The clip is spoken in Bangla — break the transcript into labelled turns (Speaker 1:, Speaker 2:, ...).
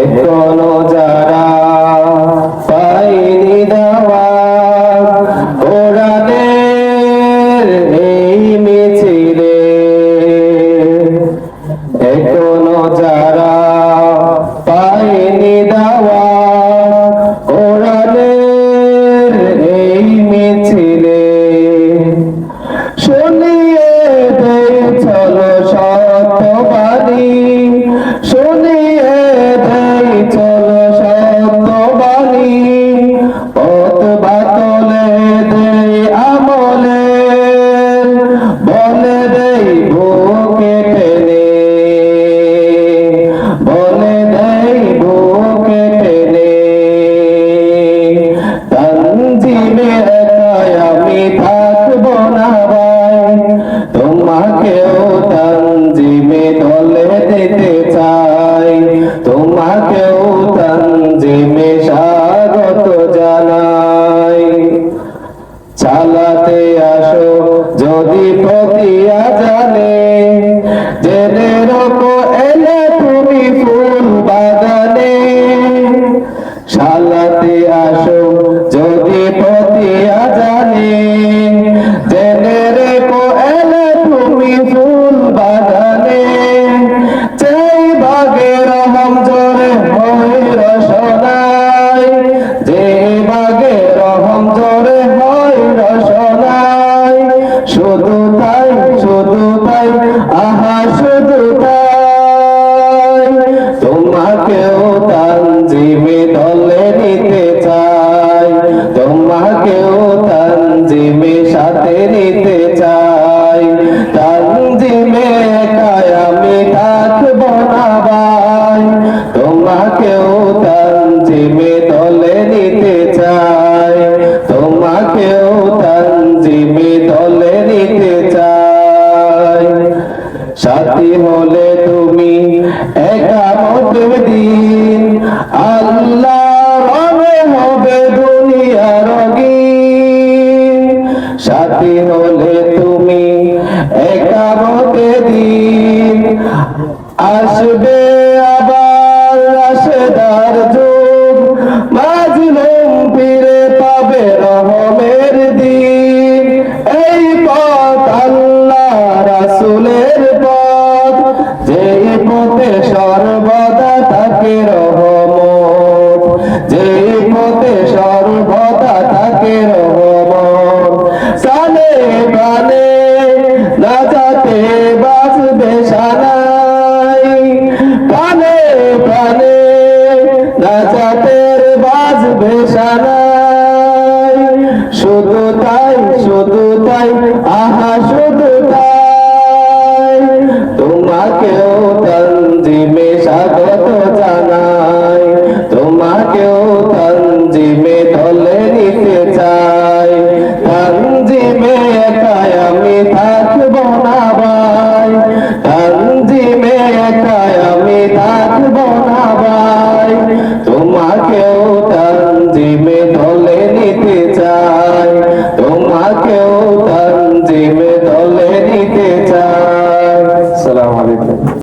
Speaker 1: এখনও যারা পাইনি দেওয়া, কোরআনের এই মিছিলে, এখনও যারা পাইনি দেওয়া, কোরআনের এই মিছিলে, শুনিয়ে দেই চলো সত্যবাদী। শুনিয়ে দেই, চলো সত্যবাদী পথ বাতলে দেই আমলে। বলে দেই বুকে টেনে। বলে দেই বুকে টেনে। তঞ্জিমে একাই আমি থাকব না ভাই, তোমাকেও প্রতিয়া জানে জেনে তোমাকেও তানজিমে দলে নিতে চাই। তোমাকেও তানজিমে সাথে নিতে চাই। তানজিমে একাই আমি থাকব না ভাই। তোমাকেও তানজিমে দলে নিতে চাই। তোমাকেও তানজিমে দলে নিতে চাই। সাথী হলে তুমি দিন আল্লাহ হবে দুনিয়া রঙিন। সাথে হলে তুমি একামতের দিন। আসবে না যাতে বাঁচবে সানাই